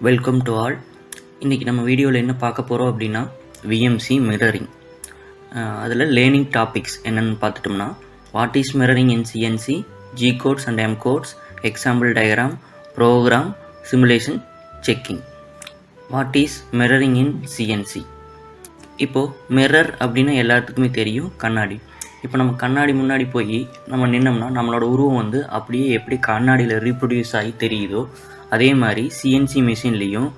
Welcome to all இன்றைக்கி நம்ம வீடியோவில் என்ன பார்க்க போகிறோம் அப்படின்னா விஎம்சி மிரரிங் அதில் லேர்னிங் டாபிக்ஸ் என்னென்னு பார்த்துட்டோம்னா what is mirroring in CNC G codes and M codes example diagram program simulation checking what is mirroring in CNC இப்போது மிரர் அப்படின்னா எல்லாத்துக்குமே தெரியும் கண்ணாடி. இப்போ நம்ம கண்ணாடி முன்னாடி போய் நம்ம நின்னோம்னா நம்மளோட உருவம் வந்து அப்படியே எப்படி கண்ணாடியில் ரீப்ரொடியூஸ் ஆகி தெரியுதோ அதே மாதிரி சிஎன்சி மிஷின்லேயும்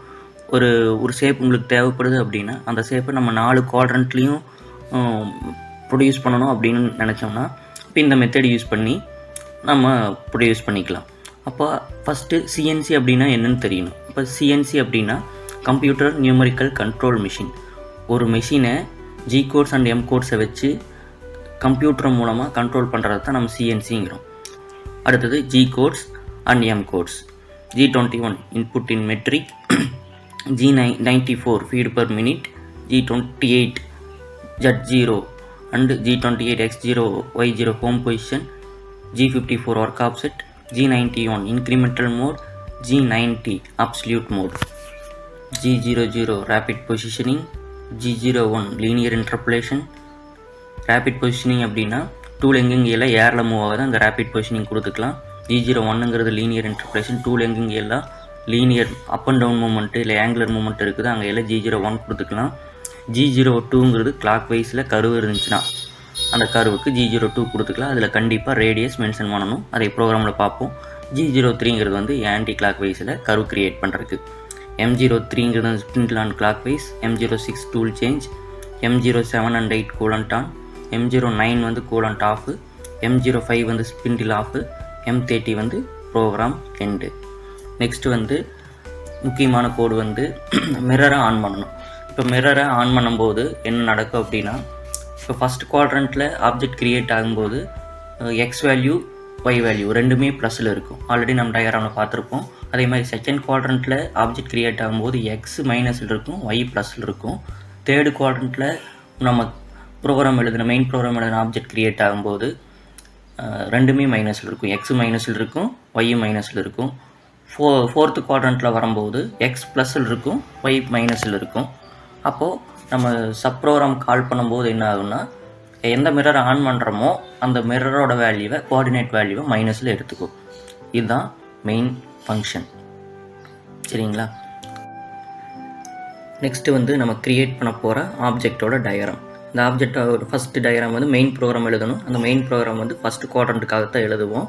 ஒரு ஒரு ஷேப் உங்களுக்கு தேவைப்படுது அப்படின்னா அந்த ஷேப்பை நம்ம நாலு குவாட்ரண்ட்லேயும் ப்ரொடியூஸ் பண்ணணும் அப்படின்னு நினச்சோம்னா இப்போ இந்த மெத்தட் யூஸ் பண்ணி நம்ம ப்ரொடியூஸ் பண்ணிக்கலாம். அப்போ ஃபஸ்ட்டு சிஎன்சி அப்படின்னா என்னென்னு தெரியணும். இப்போ சிஎன்சி அப்படின்னா கம்ப்யூட்டர் நியூமரிக்கல் கண்ட்ரோல் மிஷின் ஒரு மிஷினை ஜி கோட்ஸ் அண்ட் எம் கோட்ஸை வச்சு கம்ப்யூட்டர் மூலமாக கண்ட்ரோல் பண்ணுறது தான் நம்ம சிஎன்சிங்கிறோம் அடுத்தது G codes and M codes G21 input in metric, G94 feed per minute, G28 Z0 and G28 X0 Y0 home position, G54 work offset, G91 incremental mode, G90 absolute mode, G00 rapid positioning, G01 linear interpolation. rapid positioning அப்படின்னா tool எங்கெங்கேயில் ஏரில் move ஆகுது அந்த rapid positioning கொடுத்துக்கலாம் G zero ஒன்னுங்கிறது linear interpolation tool எல்லாம் linear up and down movement இல்லை angular moment இருக்குது. அங்கே எல்லாம் ஜி ஜீரோ ஒன் கொடுத்துக்கலாம். ஜி ஜீரோ டூங்கிறது கிளாக் வைஸில் கருவு இருந்துச்சுன்னா அந்த கருவுக்கு ஜி ஜீரோ டூ கொடுத்துக்கலாம். அதில் கண்டிப்பாக ரேடியஸ் மென்ஷன் பண்ணணும். அதை ப்ரோக்ராமில் பார்ப்போம். ஜி ஜீரோ த்ரீங்கிறது வந்து ஆன்டி கிளாக் வைஸில் கரு கிரியேட் பண்ணுறதுக்கு எம் ஜீரோ த்ரீங்கிறது வந்து spindle on clockwise M zero six tool change M zero seven and eight coolant on M zero nine வந்து coolant off M zero five வந்து ஸ்பிண்டில் ஆஃபு எம் தேர்ட்டி வந்து program end next வந்து முக்கியமான கோடு வந்து மிரரை on பண்ணணும். இப்போ மிரரை on பண்ணும்போது என்ன நடக்கும் அப்படின்னா இப்போ ஃபஸ்ட் குவாட்ரண்ட்டில் ஆப்ஜெக்ட் க்ரியேட் ஆகும்போது எக்ஸ் வேல்யூ ஒய் வேல்யூ ரெண்டுமே ப்ளஸில் இருக்கும். ஆல்ரெடி நம்ம டயக்ராமில் பார்த்துருப்போம். அதே மாதிரி செகண்ட் குவாட்ரண்ட்டில் ஆப்ஜெக்ட் க்ரியேட் ஆகும்போது எக்ஸ் மைனஸில் இருக்கும் ஒய் ப்ளஸில் இருக்கும். தேர்டு குவாட்ரண்ட்டில் நம்ம ப்ரோக்ராம் எழுதின மெயின் ப்ரோக்ராம் எழுதின ஆப்ஜெக்ட் க்ரியேட் ஆகும்போது ரெண்டுமே மைனஸில் இருக்கும். எக்ஸ் மைனஸில் இருக்கும் ஒய் மைனஸில் இருக்கும். ஃபோ ஃபோர்த்து குவாட்ரண்ட்டில் வரும்போது எக்ஸ் ப்ளஸில் இருக்கும் ஒய் மைனஸில் இருக்கும். அப்போது நம்ம சப் ப்ரோக்ராம் கால் பண்ணும்போது என்ன ஆகும்னா எந்த மிரரை ஆன் பண்ணுறோமோ அந்த மிரரோட வேல்யூவை கோஆர்டினேட் வேல்யூவை மைனஸில் எடுத்துக்கும் இதுதான் மெயின் ஃபங்க்ஷன் சரிங்களா? நெக்ஸ்ட்டு வந்து நம்ம க்ரியேட் பண்ண போகிற ஆப்ஜெக்டோட டயரம் இந்த ஆப்ஜெக்டோட ஃபஸ்ட்டு டயக்ராம் வந்து மெயின் ப்ரோக்ராம் எழுதணும். அந்த மெயின் ப்ரோக்ராம் வந்து ஃபஸ்ட்டு குவாட்ரண்ட்டுக்காக தான் எழுதுவோம்.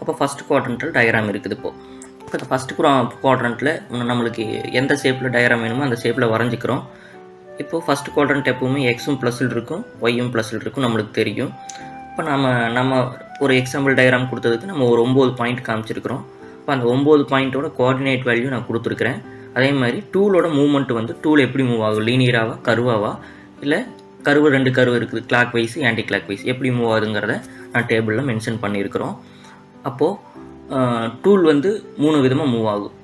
அப்போ ஃபஸ்ட் குவாட்ரண்ட்டில் டயக்ராம் இருக்குது இப்போது இப்போ இந்த ஃபஸ்ட்டு குவாட்ரண்ட்டில் நம்மளுக்கு எந்த ஷேப்பில் டயக்ராம் வேணுமோ அந்த ஷேப்பில் வரைஞ்சிக்கிறோம். இப்போது ஃபஸ்ட் குவாட்ரண்ட் எப்பவுமே எக்ஸும் ப்ளஸில் இருக்கும். ஒய்யும் ப்ளஸில் இருக்கும். நம்மளுக்கு தெரியும். இப்போ நம்ம நம்ம ஒரு எக்ஸாம்பிள் டயக்ராம் கொடுத்ததுக்கு நம்ம ஒரு ஒம்பது பாயிண்ட் காமிச்சிருக்கிறோம். இப்போ அந்த ஒம்பது பாயிண்ட்டோட கோஆர்டினேட் வேல்யூ நான் கொடுத்துருக்குறேன். அதே மாதிரி டூலோட மூவ்மெண்ட் வந்து டூல் எப்படி மூவ் ஆகும்? லீனியராவா கருவாவா இல்லை கருவு ரெண்டு கருவு இருக்குது. Clockwise anti clock wise எப்படி மூவ் ஆகுதுங்கிறத நான் டேபிளில் மென்ஷன் பண்ணியிருக்கிறோம். அப்போது டூல் வந்து மூணு விதமாக மூவ் ஆகும்.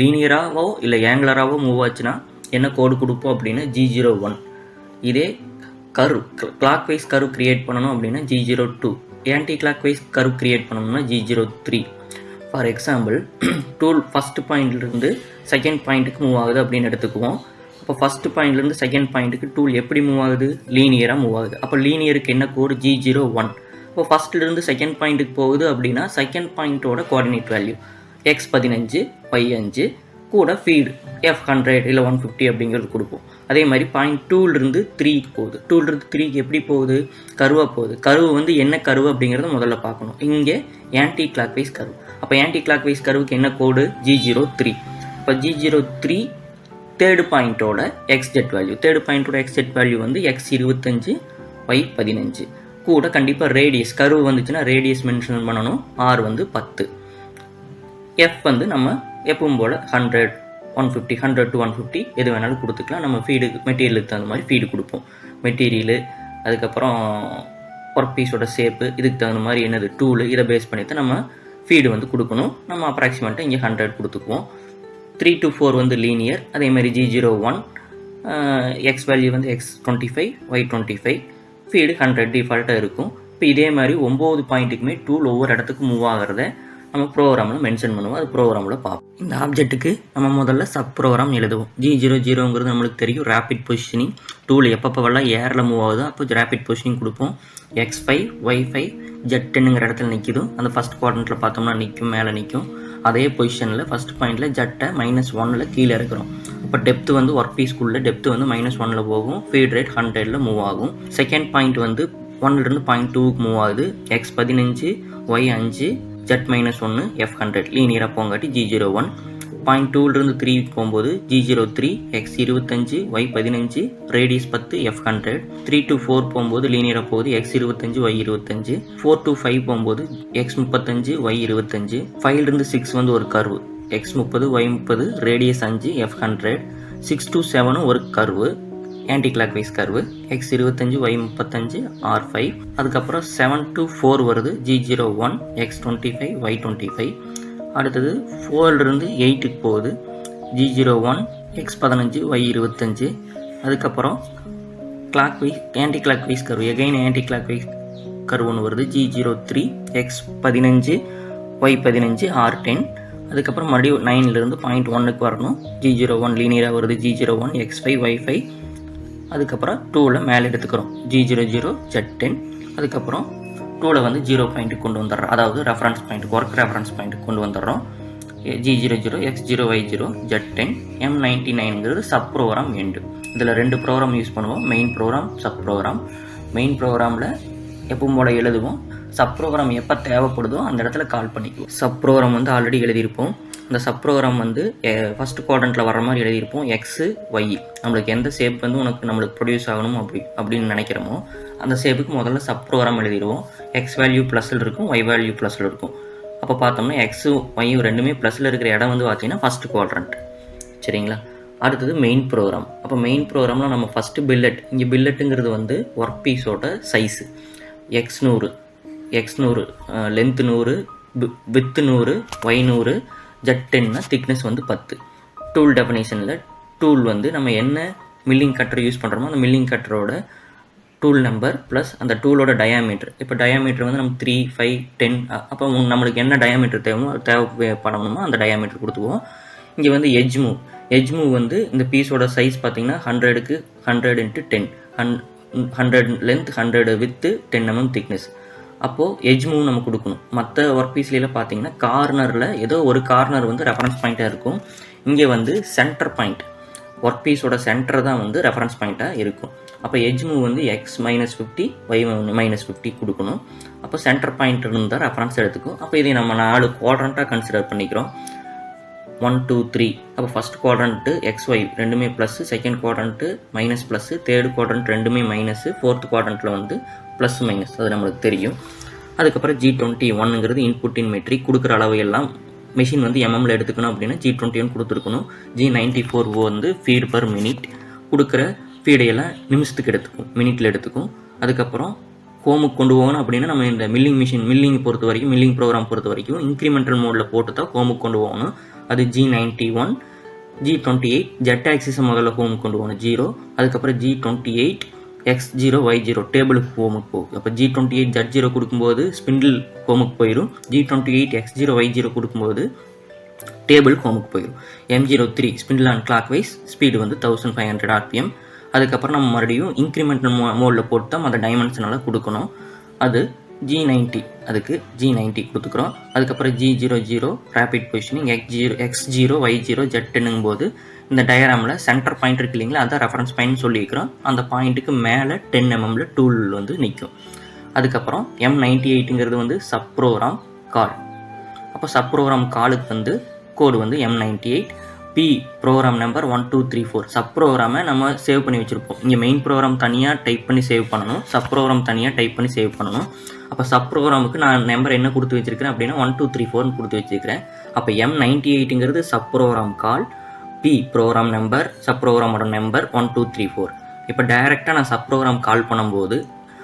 லீனியராகவோ இல்லை ஏங்குலராகவோ மூவ் ஆச்சுன்னா என்ன கோடு கொடுப்போம் அப்படின்னா ஜி ஜீரோ ஒன் இதே கரு கிளாக் வைஸ் கரு கிரியேட் பண்ணணும் அப்படின்னா G zero two anticlockwise curve create பண்ணணும்னா G zero three for example tool first பாயிண்ட்லேருந்து செகண்ட் பாயிண்ட்டுக்கு மூவ் ஆகுது அப்படின்னு எடுத்துக்குவோம். இப்போ ஃபஸ்ட்டு பாயிண்ட்லேருந்து செகண்ட் பாயிண்ட்டுக்கு டூல் எப்படி மூவ் ஆகுது? லீனியராக மூவ் ஆகுது. அப்போ லீனியருக்கு என்ன கோடு ஜி ஜீரோ ஒன் இப்போ ஃபஸ்ட்லேருந்து செகண்ட் பாயிண்ட்டுக்கு போகுது அப்படின்னா செகண்ட் பாயிண்ட்டோட கோஆர்டினேட் வேல்யூ எக்ஸ் பதினஞ்சு ஒய் அஞ்சு கூட ஃபீடு எஃப் ஹண்ட்ரட் இல்லை ஒன் ஃபிஃப்டி அப்படிங்கிறது கொடுப்போம். அதே மாதிரி பாயிண்ட் டூலேருந்து த்ரீக்கு போகுது. டூலேருந்து த்ரீக்கு எப்படி போகுது? கருவாக போகுது. கருவு வந்து என்ன கருவு அப்படிங்கிறத முதல்ல பார்க்கணும். இங்கே ஆன்டி கிளாக் வைஸ் கருவு. அப்போ ஆன்டி கிளாக் வைஸ் கருவுக்கு என்ன கோடு ஜி ஜீரோ த்ரீ இப்போ ஜி ஜீரோ த்ரீ தேர்டு பாயிண்ட்டோட எக்ஸ்ஜெட் வேல்யூ தேர்டு பாயிண்ட்டோட எக்ஸ்ஜெட் வேல்யூ வந்து எக்ஸ் இருபத்தஞ்சு ஒய் பதினஞ்சு. கூட கண்டிப்பாக ரேடியஸ் கருவு வந்துச்சுன்னா ரேடியஸ் மென்ஷன் பண்ணணும். ஆர் வந்து பத்து. எஃப் வந்து நம்ம எப்பவும் போல் hundred one fifty hundred to one fifty எது வேணாலும் கொடுத்துக்கலாம். நம்ம ஃபீடு மெட்டீரியலுக்கு தகுந்த மாதிரி ஃபீடு கொடுப்போம். மெட்டீரியலு அதுக்கப்புறம் ஒர்க் பீஸோட ஷேப்பு இதுக்கு தகுந்த மாதிரி என்னது டூலு இதை பேஸ் பண்ணி தான் நம்ம ஃபீடு வந்து கொடுக்கணும். நம்ம அப்ராக்சிமேட்டாக இங்கே ஹண்ட்ரட் கொடுத்துக்குவோம். த்ரீ டு ஃபோர் வந்து லீனியர் அதேமாதிரி G zero one X value வந்து X twenty five Y twenty five feed hundred டிஃபால்ட்டாக இருக்கும். இப்போ இதே மாதிரி ஒம்பது பாயிண்ட்டுக்குமே டூல் ஒவ்வொரு இடத்துக்கும் மூவ் ஆகிறத நம்ம ப்ரோக்ராமில் மென்ஷன் பண்ணுவோம். அது ப்ரோக்ராமில் பார்ப்போம். இந்த ஆப்ஜெக்ட்டுக்கு நம்ம முதல்ல சப் ப்ரோக்ராம் எழுதுவோம் ஜி ஜீரோ ஜீரோங்கிறது நம்மளுக்கு தெரியும். ரேபிட் பொசிஷனிங் டூல் எப்பப்போவெல்லாம் ஏரில் மூவ் ஆகுதோ அப்போ ரேபிட் பொசிஷனிங் கொடுப்போம். X five Y five Z டென்னுங்கிற இடத்துல நிற்கிதும் அந்த ஃபஸ்ட் குவாட்ரண்ட்டில் பார்த்தோம்னா நிற்கும் மேலே நிற்கும் அதே பொசிஷனில் ஃபஸ்ட் பாயிண்டில் ஜெட்டை மைனஸ் ஒன்னில் கீழே இருக்கிறோம் இப்போ டெப்த் வந்து ஒர்க் பீஸ்க்குள்ளே டெப்த் வந்து மைனஸ் ஒனில் போகும். ஃபீட் ரேட் ஹண்ட்ரடில் மூவ் ஆகும். செகண்ட் பாயிண்ட் வந்து ஒன்லேருந்து பாயிண்ட் டூக்கு மூவ் ஆகுது. எக்ஸ் பதினஞ்சு ஒய் அஞ்சு ஜெட் மைனஸ் ஒன்று எஃப் ஹண்ட்ரட் லீனியராக போங்காட்டி ஜி ஜீரோ ஒன் பாயிண்ட் டூலேருந்து த்ரீ போகும்போது ஜி ஜீரோ த்ரீ எக்ஸ் இருபத்தஞ்சு ஒய் பதினஞ்சு ரேடியஸ் பத்து F hundred three to four போகும்போது லீனியராக போகுது எக்ஸ் இருபத்தஞ்சு ஒய் இருபத்தஞ்சு. ஃபோர் டு ஃபைவ் போகும்போது எக்ஸ் முப்பத்தஞ்சு ஒய் இருபத்தஞ்சு. ஃபைவ்லேருந்து சிக்ஸ் வந்து ஒரு கர்வு எக்ஸ் முப்பது ஒய் முப்பது ரேடியஸ் அஞ்சு எஃப் ஹண்ட்ரட் சிக்ஸ் டு செவனும் ஒரு curve anti clock wise curve X இருபத்தஞ்சு ஒய் முப்பத்தஞ்சு ஆர் ஃபைவ் அதுக்கப்புறம் செவன் டு ஃபோர் வருது G zero one X twenty five Y twenty five அடுத்தது ஃபோர்லேருந்து எயிட்டுக்கு போகுது. ஜி ஜீரோ ஒன் எக்ஸ் பதினஞ்சு ஒய் இருபத்தஞ்சு. அதுக்கப்புறம் clockwise anticlockwise curve again anticlockwise curve வருது. ஜி ஜீரோ த்ரீ எக்ஸ் பதினஞ்சு ஒய் பதினஞ்சு ஆர் டென் அதுக்கப்புறம் மறுபடியும் நைன்லேருந்து பாயிண்ட் ஒன்னுக்கு வரணும். ஜி ஜீரோ ஒன் லீனியராக வருது. G zero one X five Y five அதுக்கப்புறம் டூவில் மேலே எடுத்துக்கிறோம். G zero zero Z ten அதுக்கப்புறம் டூவில் வந்து ஜீரோ பாயிண்ட்டுக்கு கொண்டு வந்துடுறோம். அதாவது ரெஃபரன்ஸ் பாயிண்ட் ஒர்க் ரெஃபரன்ஸ் பாயிண்ட்டுக்கு கொண்டு வந்துடுறோம். G zero zero X zero Y zero Z ten M ninety நைனுங்கிறது sub program end இதில் ரெண்டு ப்ரோக்ராம் யூஸ் பண்ணுவோம். Main program sub program main ப்ரோக்ராமில் எப்பவும் போல் எழுதுவோம். சப் ப்ரோக்ராம் எப்போ தேவைப்படுதோ அந்த இடத்துல கால் பண்ணிக்குவோம். சப் ப்ரோக்ராம் வந்து ஆல்ரெடி எழுதியிருப்போம். இந்த சப் ப்ரோக்ராம் வந்து ஃபஸ்ட் குவாட்ரண்ட்டில் வர மாதிரி எழுதியிருப்போம். எக்ஸு ஒய் நம்மளுக்கு எந்த ஷேப் வந்து உனக்கு நம்மளுக்கு ப்ரொடியூஸ் ஆகணும் அப்படி அப்படின்னு நினைக்கிறோமோ அந்த ஷேப்புக்கு முதல்ல சப் ப்ரோக்ராம் எழுதிடுவோம் எக்ஸ் வேல்யூ ப்ளஸில் இருக்கும் ஒய் வேல்யூ ப்ளஸில் இருக்கும். அப்போ பார்த்தோம்னா எக்ஸு ஒய்யும் ரெண்டுமே ப்ளஸில் இருக்கிற இடம் வந்து பார்த்தீங்கன்னா ஃபஸ்ட் குவாட்ரண்ட் சரிங்களா? அடுத்தது மெயின் ப்ரோக்ராம் அப்போ மெயின் ப்ரோக்ராமில் நம்ம ஃபஸ்ட்டு பில்லட் இங்கே பில்லட்டுங்கிறது வந்து ஒர்க் பீஸோட சைஸு எக்ஸ் நூறு எக்ஸ் நூறு லென்த்து நூறு வித்து நூறு ஒய் நூறு ஜட் டென்னா திக்னஸ் வந்து பத்து. டூல் டெஃபனேஷனில் டூல் வந்து நம்ம என்ன மில்லிங் கட்டர் யூஸ் பண்ணுறோமோ அந்த மில்லிங் கட்டரோட டூல் நம்பர் ப்ளஸ் அந்த டூலோட டயாமீட்டர் இப்போ டயாமீட்டர் வந்து நம்ம த்ரீ ஃபைவ் டென் அப்போ நம்மளுக்கு என்ன டயாமீட்டர் தேவைமோ தேவைப்படணுமோ அந்த டயாமீட்டர் கொடுத்துக்குவோம். இங்கே வந்து எஜ் மூவ் எஜ் மூவ் வந்து இந்த பீஸோட சைஸ் பார்த்தீங்கன்னா ஹண்ட்ரடுக்கு ஹண்ட்ரட் இன்ட்டு டென் ஹன் hundred length hundred width ten MM thickness அப்போது எஜ் மூவ் நம்ம கொடுக்கணும். மற்ற ஒர்க் பீஸ்லாம் பார்த்தீங்கன்னா கார்னரில் ஏதோ ஒரு கார்னர் வந்து ரெஃபரன்ஸ் பாயிண்ட்டாக இருக்கும். இங்கே வந்து சென்டர் பாயிண்ட் ஒர்க் பீஸோட சென்டர் தான் வந்து ரெஃபரன்ஸ் பாயிண்ட்டாக இருக்கும். அப்போ எஜ் மூவ் வந்து X minus fifty Y minus fifty கொடுக்கணும். அப்போ சென்டர் பாயிண்ட் இருந்தால் ரெஃபரன்ஸ் எடுத்துக்கும். அப்போ இதை நம்ம நாலு குவாட்ரண்ட்டாக கன்சிடர் பண்ணிக்கிறோம். ஒன் டூ த்ரீ அப்போ ஃபஸ்ட் குவாட்ரண்ட்டு எக்ஸ் ஒய் ரெண்டுமே plus second quadrant minus plus third quadrant ரெண்டுமே மைனஸு ஃபோர்த் குவாட்ரண்ட்டில் வந்து ப்ளஸ் மைனஸ் அது நம்மளுக்கு தெரியும். அதுக்கப்புறம் ஜி டுவெண்ட்டி ஒன்னுங்கிறது இன்புட் இன் மெட்ரிக் கொடுக்குற அளவு எல்லாம் மிஷின் வந்து எம்எம்ல எடுத்துக்கணும் அப்படின்னா ஜி டுவெண்ட்டி ஒன் கொடுத்துருக்கணும். ஜி நைன்ட்டி ஃபோர் ஓ வந்து ஃபீட் பர் மினிட் கொடுக்குற ஃபீடையெல்லாம் நிமிஷத்துக்கு எடுத்துக்கும் மினிட்ல எடுத்துக்கும். அதுக்கப்புறம் ஹோமுக்கு கொண்டு போகணும் அப்படின்னா நம்ம இந்த மில்லிங் மிஷின் மில்லிங் பொறுத்த வரைக்கும் மில்லிங் ப்ரோக்ராம் பொறுத்த வரைக்கும் இன்க்ரிமெண்டல் மோடில் போட்டு தான் ஹோமுக்கு கொண்டு போகணும். அது G ninety one G twenty eight Z ஆக்சிஸை முதல்ல ஹோமுக்கு கொண்டு போகணும் ஜீரோ அதுக்கப்புறம் G twenty eight X zero Y zero டேபிளுக்கு ஹோமுக்கு போகும். அப்போ G twenty eight Z zero கொடுக்கும்போது ஸ்பிண்டில் ஹோமுக்கு போயிடும் G twenty eight X zero Y zero கொடுக்கும்போது டேபிள் ஹோமுக்கு போயிடும் M zero three spindle and clockwise speed வந்து தௌசண்ட் ஃபைவ் ஹண்ட்ரட் ஆர்பிஎம் அதுக்கப்புறம் நம்ம மறுபடியும் இன்க்ரிமெண்ட் மோ மோடில் போட்டு தான் அந்த டைமென்ஷனால் கொடுக்கணும். அது ஜி நைன்ட்டி அதுக்கு ஜி நைன்ட்டி கொடுத்துக்குறோம். அதுக்கப்புறம் G zero zero rapid positioning X zero X zero Y zero ஜெட்டுன்னும் போது இந்த டயராமில் சென்டர் பாயிண்ட் இருக்கு இல்லைங்களா அதான் ரெஃபரன்ஸ் பாயிண்ட் சொல்லியிருக்கிறோம். அந்த பாயிண்ட்டுக்கு மேலே டென் எம்எம்ல டூல் வந்து நிற்கும் அதுக்கப்புறம் எம் நைன்டி எயிட்டுங்கிறது வந்து சப் ப்ரோக்ராம் கால் அப்போ சப் ப்ரோக்ராம் காலுக்கு வந்து கோடு வந்து M ninety eight P program number one two three four sub ப்ரோக்ராமை நம்ம சேவ் பண்ணி வச்சுருப்போம். இங்கே மெயின் ப்ரோக்ராம் தனியாக டைப் பண்ணி சேவ் பண்ணணும். சப் ப்ரோக்ராம் தனியாக டைப் பண்ணி சேவ் பண்ணணும். அப்போ சப் ப்ரோக்ராமுக்கு நான் நம்பர் என்ன கொடுத்து வச்சிருக்கிறேன் அப்படின்னா ஒன் டூ த்ரீ ஃபோர்னு கொடுத்து வச்சிருக்கிறேன். அப்போ M ninety எயிட்டுங்கிறது sub program call P program number sub ப்ரோக்ராமோட number one two three four இப்போ டைரெக்டாக நான் சப் ப்ரோக்ராம் கால் பண்ணும்போது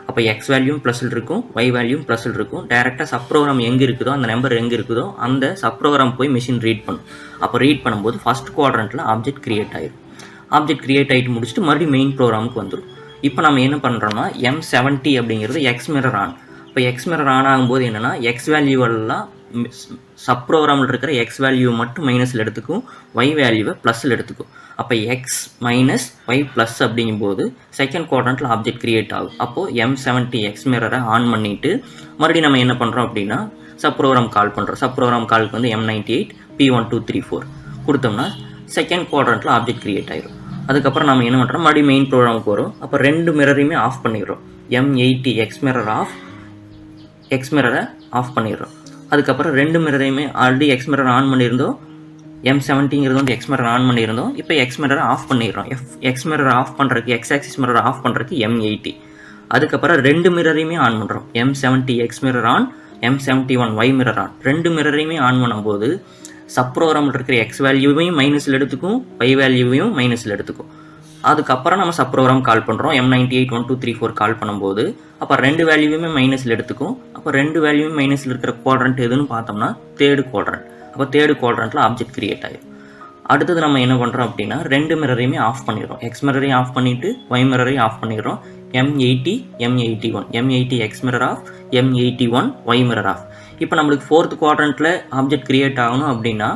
அப்போ எக்ஸ் வேல்யூம் ப்ளஸில் இருக்கும் ஒய் வேல்யூம் ப்ளஸில் இருக்கும். டேரெக்டாக சப் ப்ரோக்ராம் எங்கே இருக்குதோ அந்த நம்பர் எங்கே இருக்குதோ அந்த சப் ப்ரோக்ராம் போய் மிஷின் ரீட் பண்ணும். அப்போ ரீட் பண்ணும்போது ஃபஸ்ட் குவாட்ரண்ட்டில் ஆப்ஜெக்ட் கிரியேட் ஆயிடும் ஆப்ஜெக்ட் கிரியேட் ஆகிட்டு முடிச்சுட்டு மறுபடியும் மெயின் ப்ரோக்ராமுக்கு வந்துடும் இப்போ நம்ம என்ன பண்ணுறோம்னா எம் செவன்ட்டி அப்படிங்கிறது எக்ஸ் மிரர் ஆன் இப்போ எக்ஸ் மிரர் ஆன் ஆகும்போது என்னென்னா எக்ஸ் வேல்யூவெல்லாம் சப் ப்ரோக்ராமில் இருக்கிற எக்ஸ் வேல்யூ மட்டும் மைனஸில் எடுத்துக்கும் ஒய் வேல்யூவை ப்ளஸில் எடுத்துக்கும். அப்போ எக்ஸ் மைனஸ் ஒய் ப்ளஸ் அப்படிங்கும்போது செகண்ட் குவாட்ரண்ட்டில் ஆப்ஜெக்ட் க்ரியேட் ஆகும். அப்போது எம் செவன்ட்டி எக்ஸ் மிரரை ஆன் பண்ணிவிட்டு மறுபடியும் நம்ம என்ன பண்ணுறோம் அப்படின்னா சப் ப்ரோக்ராம் கால் பண்ணுறோம் சப் ப்ரோக்ராம் காலுக்கு வந்து M ninety eight P one two three four கொடுத்தோம்னா செகண்ட் குவாட்ரண்ட்டில் ஆப்ஜெக்ட் க்ரியேட் ஆயிரும். அதுக்கப்புறம் நம்ம என்ன பண்ணுறோம் மறுபடியும் மெயின் ப்ரோக்ராமுக்கு வரும். அப்போ ரெண்டு மிரரையுமே ஆஃப் பண்ணிடுறோம். M eighty X mirror off X மிரரை off பண்ணிடுறோம். அதுக்கப்புறம் ரெண்டு மிரரையுமே ஆல்ரெடி எக்ஸ் மிரர் ஆன் பண்ணியிருந்தோம். எம் செவன்ட்டிங்கிறது வந்து எக்ஸ் மிரர் ஆன் பண்ணியிருந்தோம். இப்போ எக்ஸ் மிரரை ஆஃப் பண்ணிடுறோம். எஃப் எக்ஸ் மிரர் ஆஃப் பண்ணுறதுக்கு எக்ஸ் ஆக்சிஸ் மிரர் ஆஃப் பண்ணுறதுக்கு எம் எயிட்டி அதுக்கப்புறம் ரெண்டு மிரரையுமே ஆன் பண்ணுறோம் M seventy X mirror on M seventy one Y mirror on ரெண்டு மிரரையுமே ஆன் பண்ணும்போது சப் ப்ரோக்ராமில் இருக்கிற எக்ஸ் வேல்யூவையும் மைனஸில் எடுத்துக்கும் ஒய் வேல்யூவையும் மைனஸில் எடுத்துக்கும். அதுக்கப்புறம் நம்ம சப் ப்ரோக்ராம் கால் பண்ணுறோம் M ninety eight one two three four call பண்ணும்போது அப்போ ரெண்டு வேல்யூவுமே மைனஸில் எடுத்துக்கும். அப்போ ரெண்டு வேல்யூமே மைனஸில் இருக்கிற குவாட்ரண்ட் எதுன்னு பார்த்தோம்னா தேர்டு குவாட்ரண்ட் அப்போ தேர்டு குவாட்ரண்ட்டில் ஆப்ஜெக்ட் கிரியேட் ஆகிடும் அடுத்தது நம்ம என்ன பண்ணுறோம் அப்படின்னா ரெண்டு மிரரையுமே ஆஃப் பண்ணிடுறோம். எக்ஸ் மிரரையும் ஆஃப் பண்ணிவிட்டு ஒய் மிரரையும் ஆஃப் பண்ணிடுறோம். M eighty M eighty one M eighty X mirror off M eighty one Y mirror off இப்போ நம்மளுக்கு ஃபோர்த் குவாட்ரண்ட்டில் ஆப்ஜெக்ட் கிரியேட் ஆகணும் அப்படின்னா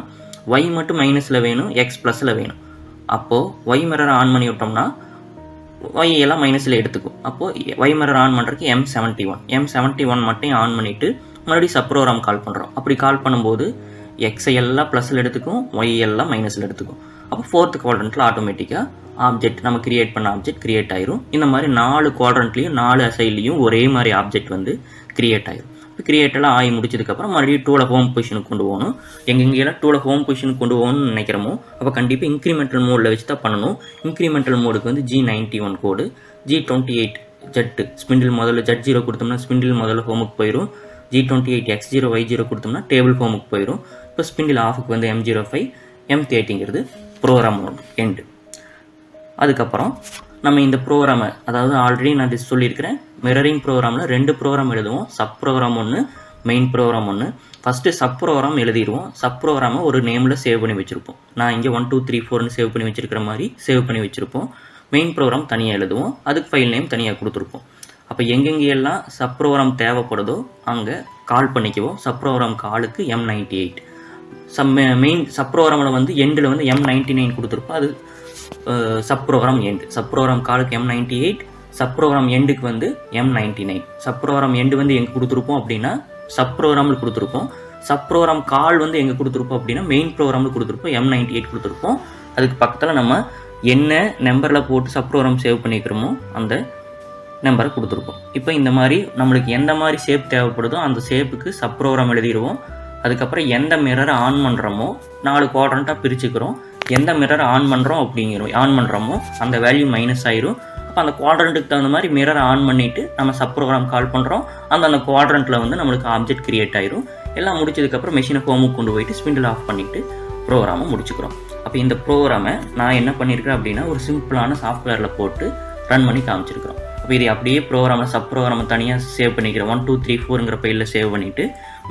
ஒய் மட்டும் மைனஸில் வேணும் எக்ஸ் ப்ளஸில் வேணும். அப்போது ஒய் மிரர் ஆன் பண்ணி விட்டோம்னா ஒய் எல்லாம் மைனஸில் எடுத்துக்கும் அப்போது ஒய் மிரர் ஆன் பண்ணுறதுக்கு M seventy one M seventy one மட்டும் ஆன் பண்ணிவிட்டு மறுபடியும் சப் ப்ரோக்ராம் கால் பண்ணுறோம் அப்படி கால் பண்ணும்போது எக்ஸை எல்லாம் ப்ளஸில் எடுத்துக்கும் ஒய் எல்லாம் மைனஸில் எடுத்துக்கும். அப்போ ஃபோர்த் குவாட்ரண்ட்டில் ஆட்டோமேட்டிக்காக ஆப்ஜெக்ட் நம்ம கிரியேட் பண்ண ஆப்ஜெக்ட் கிரியேட் ஆயிரும். இந்த மாதிரி நாலு குவாட்ரண்ட்லேயும் நாலு அசைட்லேயும் ஒரே மாதிரி ஆப்ஜெக்ட் வந்து கிரியேட் ஆயிரும். இப்போ ஆகி முடிச்சதுக்கப்புறம் மறுபடியும் டூல ஹோம் பொசிஷனுக்கு கொண்டு போகணும். எங்கெங்கெல்லாம் டூல ஹோம் பொசிஷனுக்கு கொண்டு போகணும்னு நினைக்கிறோமோ அப்போ கண்டிப்பாக இன்க்ரிமெண்டல் மோடில் வச்சு தான் பண்ணணும். இன்க்ரிமெண்டல் மோடுக்கு வந்து G ninety one code G twenty eight Z spindle முதல்ல ஜட் ஜீரோ கொடுத்தோம்னா ஸ்பிண்டில் முதல்ல ஹோமுக்கு போயிடும் G twenty eight X zero Y zero கொடுத்தோம்னா டேபிள் ஹோமுக்கு போயிடும் இப்போ ஸ்பிண்டில் ஆஃபுக்கு வந்து எம் ஜீரோ ஃபைவ் எம் தேர்ட்டிங்கிறது ப்ரோக்ராம் மோட் எண்டு அதுக்கப்புறம் நம்ம இந்த ப்ரோக்ராமை அதாவது ஆல்ரெடி நான் சொல்லியிருக்கிறேன். மிரரிங் ப்ரோக்ராமில் ரெண்டு ப்ரோக்ராம் எழுதுவோம். சப் ப்ரோக்ராம் ஒன்று மெயின் ப்ரோக்ராம் ஒன்று ஃபஸ்ட்டு சப் ப்ரோக்ராம் எழுதிடுவோம். சப் ப்ரோக்ராமை ஒரு நேமில் சேவ் பண்ணி வச்சுருப்போம். நான் இங்கே ஒன் டூ த்ரீ ஃபோர்னு சேவ் பண்ணி வச்சுருக்கிற மாதிரி சேவ் பண்ணி வச்சுருப்போம். மெயின் ப்ரோக்ராம் தனியாக எழுதுவோம். அதுக்கு ஃபைல் நேம் தனியாக கொடுத்துருப்போம். அப்போ எங்கெங்கெல்லாம் சப் ப்ரோக்ராம் தேவைப்படுதோ அங்கே கால் பண்ணிக்குவோம். சப் ப்ரோக்ராம் காலுக்கு M ninety eight some main sub ப்ரோக்ராமில் வந்து எண்டில் வந்து எம் நைன்டி நைன் கொடுத்துருப்போம். அது sub program end sub program காலுக்கு M ninety eight sub program எண்டுக்கு வந்து M ninety nine sub program end வந்து எங்கே கொடுத்துருப்போம் அப்படின்னா சப் ப்ரோக்ராமில் கொடுத்துருப்போம். சப் ப்ரோக்ராம் கால் வந்து எங்கே கொடுத்துருப்போம் அப்படின்னா மெயின் ப்ரோக்ராமில் கொடுத்துருப்போம். எம் நைன்டி எயிட் கொடுத்துருப்போம். அதுக்கு பக்கத்தில் நம்ம என்ன நம்பரில் போட்டு சப் ப்ரோக்ராம் சேவ் பண்ணிக்கிறோமோ அந்த நம்பரை கொடுத்துருப்போம். இப்போ இந்த மாதிரி நம்மளுக்கு எந்த மாதிரி ஷேப் தேவைப்படுதோ அந்த ஷேப்புக்கு சப் ப்ரோக்ராம் எழுதிடுவோம். அதுக்கப்புறம் எந்த மிரரை ஆன் பண்ணுறோமோ நாலு குவாட்ரண்ட்டாக பிரிச்சுக்கிறோம். எந்த மிரரை ஆன் பண்ணுறோம் அப்படிங்கிறோம் ஆன் பண்ணுறோமோ அந்த வேல்யூ மைனஸ் ஆயிரும். அப்போ அந்த குவாட்ரண்ட்டுக்கு தகுந்த மாதிரி மிரரை ஆன் பண்ணிவிட்டு நம்ம சப் ப்ரோக்ராம் கால் பண்ணுறோம் அந்த அந்த குவாட்ரண்ட்டில் வந்து நம்மளுக்கு ஆப்ஜெக்ட் கிரியேட் ஆயிரும். எல்லாம் முடிச்சதுக்கப்புறம் மெஷினை ஹோமுக்கு கொண்டு போயிட்டு ஸ்பிண்டில் ஆஃப் பண்ணிவிட்டு ப்ரோக்ராமை முடிச்சுக்கிறோம். அப்போ இந்த ப்ரோக்ராமை நான் என்ன பண்ணியிருக்கிறேன் அப்படின்னா ஒரு சிம்பிளான சாஃப்ட்வேரில் போட்டு ரன் பண்ணி காமிச்சிருக்கிறோம். அப்போ இது அப்படியே ப்ரோக்ராமில் சப் ப்ரோக்ராமை தனியாக சேவ் பண்ணிக்கிறேன் ஒன் டூ த்ரீ ஃபோருங்கிற ஃபைலில் சேவ் பண்ணிவிட்டு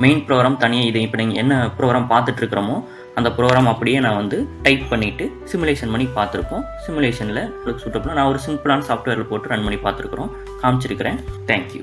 மெயின் ப்ரோக்ராம் தனியாக இது இப்போ நீங்கள் என்ன ப்ரோக்ராம் பார்த்துட்ருக்குறோமோ அந்த ப்ரோக்ராம் அப்படியே நான் வந்து டைப் பண்ணிவிட்டு சிமுலேஷன் பண்ணி பார்த்துருப்போம் சிமுலேஷனில் உங்களுக்கு சூட்டபிளாக நான் ஒரு சிம்பிளான சாஃப்ட்வேரில் போட்டு ரன் பண்ணி பார்த்துருக்குறோம். காமிச்சிருக்கிறேன். தேங்க்யூ